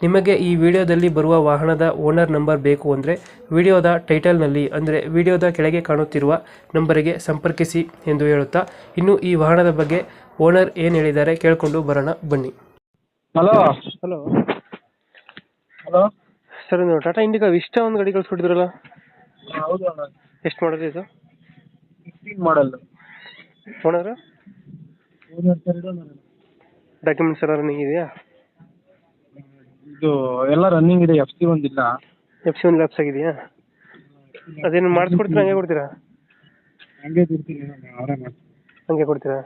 ನಿಮಗೆ ಈ ವಿಡಿಯೋದಲ್ಲಿ ಬರುವ ವಾಹನದ ಓನರ್ ನಂಬರ್ ಬೇಕು ಅಂದರೆ ವಿಡಿಯೋದ ಟೈಟಲ್ನಲ್ಲಿ ಅಂದರೆ ವಿಡಿಯೋದ ಕೆಳಗೆ ಕಾಣುತ್ತಿರುವ ನಂಬರಿಗೆ ಸಂಪರ್ಕಿಸಿ ಎಂದು ಹೇಳುತ್ತಾ ಇನ್ನು ಈ ವಾಹನದ ಬಗ್ಗೆ ಓನರ್ ಏನು ಹೇಳಿದ್ದಾರೆ ಕೇಳಿಕೊಂಡು ಬರೋಣ ಬನ್ನಿ. ಹಲೋ. ಹಲೋ. ಹಲೋ. ಸರ್ ನೀವು ಟಾಟಾ ಇಂಡಿಕಾ ಇಷ್ಟ ಒಂದು ಗಾಡಿ ಕಳಿಸ್ಬಿಟ್ಟಿದ್ರಲ್ಲ ಹೌದು ಅಣ್ಣ. ಎಷ್ಟು ಮಾಡೋದು ಇದು? ಫಿಫ್ಟೀನ್ ಮಾಡಲ್ ಓನರ್ ಡಾಕ್ಯುಮೆಂಟ್ಸ್ ಎಲ್ಲ ರನ್ನಿಂಗ್ ಇದೆಯಾ ಇದು ಎಲ್ಲ ರನ್ನಿಂಗ್ ಇದೆ ಎಫ್ ಸಿ ಒಂದಿಲ್ಲ ಎಫ್ ಸಿ ಒಂದು ಲ್ಯಾಪ್ಸ್ ಆಗಿದೆಯಾ? ಅದೇನು ಮಾಡಿಸ್ಕೊಡ್ತೀರಾ ಹಂಗೆ ಕೊಡ್ತೀರಾ? ಹಂಗೆ ಕೊಡ್ತೀನಿ ಅವರೇ ಮಾಡ್ತೀನಿ. ಹಂಗೆ ಕೊಡ್ತೀರಾ?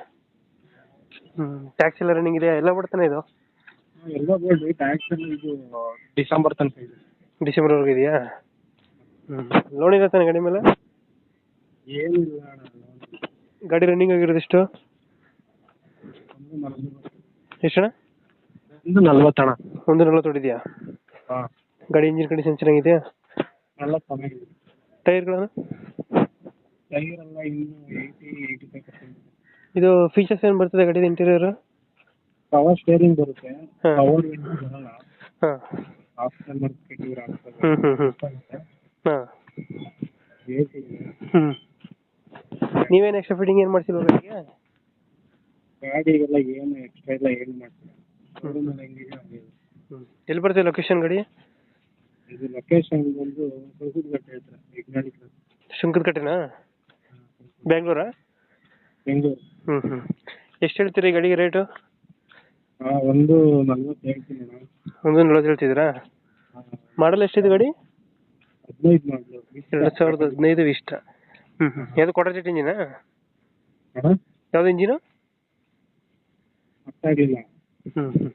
ಹ್ಞೂ ಟ್ಯಾಕ್ಸ್ ಎಲ್ಲ ರನ್ನಿಂಗ್ ಇದೆಯಾ? ಎಲ್ಲ ಬಿಡ್ತಾನೆ ಇದು? ಎಲ್ಲ ಬಿಡಿ ಟ್ಯಾಕ್ಸ್ ಇದು ಡಿಸೆಂಬರ್ ತನಕ ಇದೆ. ಡಿಸೆಂಬರ್ವರೆಗೆ ಇದೆಯಾ? ಹ್ಞೂ ಲೋನ್ ಇದೆ ತಾನೆ ಗಾಡಿ ಮೇಲೆ? ಏನಿಲ್ಲ ಅಣ್ಣ ಗಾಡಿ ರನ್ನಿಂಗ್ ಆಗಿರೋದು ಎಷ್ಟು? ನಲ್ವತ್ತು. ಎಷ್ಟು ಅಣ್ಣ ಒಂದು ನಲ್ವತ್ತಣ್ಣ. ಒಂದು ನಲ್ವತ್ತು ಹೊಡಿದೆಯಾ ಹಾಂ. ಗಾಡಿ ಇಂಜಿನ್ ಕಂಡೀಷನ್ ಚೆನ್ನಾಗಿದೆಯಾ? ಎಲ್ಲ ಚೆನ್ನಾಗಿದೆ. ಟೈರ್ಗಳನ್ನು? ಟೈರ್ ಎಲ್ಲ ಇನ್ನು ಏಯ್ಟಿ ಏಯ್ಟಿ ಫೈವ್ ಪರ್ಸೆಂಟ್ ಇದು ಫೀಚರ್ಸ್ ಏನು ಬರ್ತದೆ ಗಾಡಿದು ಇಂಟೀರಿಯರ್ ಪವರ್ ಸ್ಟೇರಿಂಗ್ ಬರುತ್ತೆ. ಹಾಂ. ಪವರ್ ಬರಲ್ಲ. ಹಾಂ. ಆಪ್ಷನ್ ಮಾಡ್ಕೊಂಡಿವ್ರು ಹ್ಞೂ ಹ್ಞೂ ಹ್ಞೂ ಹಾಂ. ಎ ಸಿ ಹ್ಞೂ ನೀವೇನು ಎಕ್ಸ್ಟ್ರಾ ಫಿಟ್ಟಿಂಗ್ ಏನು ಮಾಡ್ಸಿಲ್ವ ಗಾಡಿಗೆ? ಗಾಡಿಗೆಲ್ಲ ಏನು ಎಕ್ಸ್ಟ್ರಾ ಎಲ್ಲ ಏನು ಮಾಡ್ತೀವಿ ಶೋರೂಮ್ ಅಲ್ಲಿ ಹೆಂಗಿದೆ ಹಂಗೆ ಇದೆ. ಹ್ಞೂ ಎಲ್ಲಿ ಬರ್ತೀವಿ ಲೊಕೇಶನ್ ಗಾಡಿ? ಇದು ಲೊಕೇಶನ್ ಬಂದು ಕಲ್ಕುಟ್ಗಟ್ಟೆ ಹತ್ರ ಯಜ್ಞಾಳಿ ಬೆಂಗಳೂರು? ಹ್ಞೂ ಹ್ಞೂ ಎಷ್ಟು ಹೇಳ್ತೀರಿ ಗಾಡಿಗೆ ರೇಟು ಹಾಂ ಒಂದು ನಲ್ವತ್ತು ಹೇಳ್ತೀನಿ ಒಂದು ನಲ್ವತ್ತು ಹೇಳ್ತಿದ್ದೀರಾ? ಮಾಡಲ್ ಎಷ್ಟಿದೆ ಗಾಡಿ? ಹದಿನೈದು ಮಾಡಲು ಎರಡು ಸಾವಿರದ ಹದಿನೈದು ಇಷ್ಟ. ಹ್ಞೂ ಹ್ಞೂ ಯಾವುದು ಜೆಟ್ ಇಂಜಿನಾ? ಯಾವ್ದು ಇಂಜಿನು? ಹ್ಮ್ ಹ್ಞೂ ಹ್ಞೂ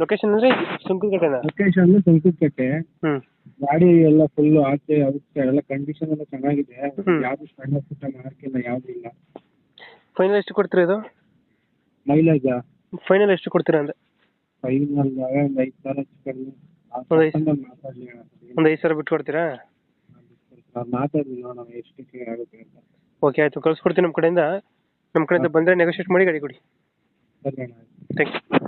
ಲೊಕೇಶನ್ ಅಂದರೆ ಸುಂಕದಕಟ್ಟೆನಾ ಲೊಕೇಶನ್ ತುಮಕೂರ್ಕಟ್ಟೆ. ಹ್ಞೂ ಗಾಡಿ ಎಲ್ಲ ಫುಲ್ ಆಚೆ ಔಟ್ ಎಲ್ಲ ಕಂಡೀಷನ್ ಎಲ್ಲ ಚೆನ್ನಾಗಿದೆ. ಹ್ಮ್. ಯಾವ್ದು ಸಣ್ಣ ಪುಟ್ಟ ಮಾರ್ಕಿಲ್ಲ ಯಾವ್ದು ಇಲ್ಲ. ಫೈನಲ್ ಎಷ್ಟು ಕೊಡ್ತೀರಾ ಇದು? ಮೈಲೇಜ್ ಫೈನಲ್ ಎಷ್ಟು ಕೊಡ್ತೀರಾ ಅಂದ್ರೆ? ಫೈನಲ್ ಒಂದು ಐದು ಸಾವಿರ ಕಡಿಮೆ ಒಂದ್ ಐದ್- ಮಾತಾಡಲಿ ಒಂದು ಐದು ಸಾವಿರ ಬಿಟ್ಟು ಕೊಡ್ತೀರಾ? ಮಾತಾಡಲಿ ನೋಡೋಣ ಎಷ್ಟಕ್ಕೆ ಆಗುತ್ತೆ ಅಂತ. ಓಕೆ ಆಯಿತು. ಕಳ್ಸ್ಕೊಡ್ತೀನಿ ನಮ್ಮ ಕಡೆಯಿಂದ. ನಮ್ಮ ಕಡೆಯಿಂದ ಬಂದರೆ ನೆಗೋಷಿಯೇಟ್ ಮಾಡಿ ಗಾಡಿ ಕೊಡಿ. ಸರಿ ಅಣ್ಣ. Thank you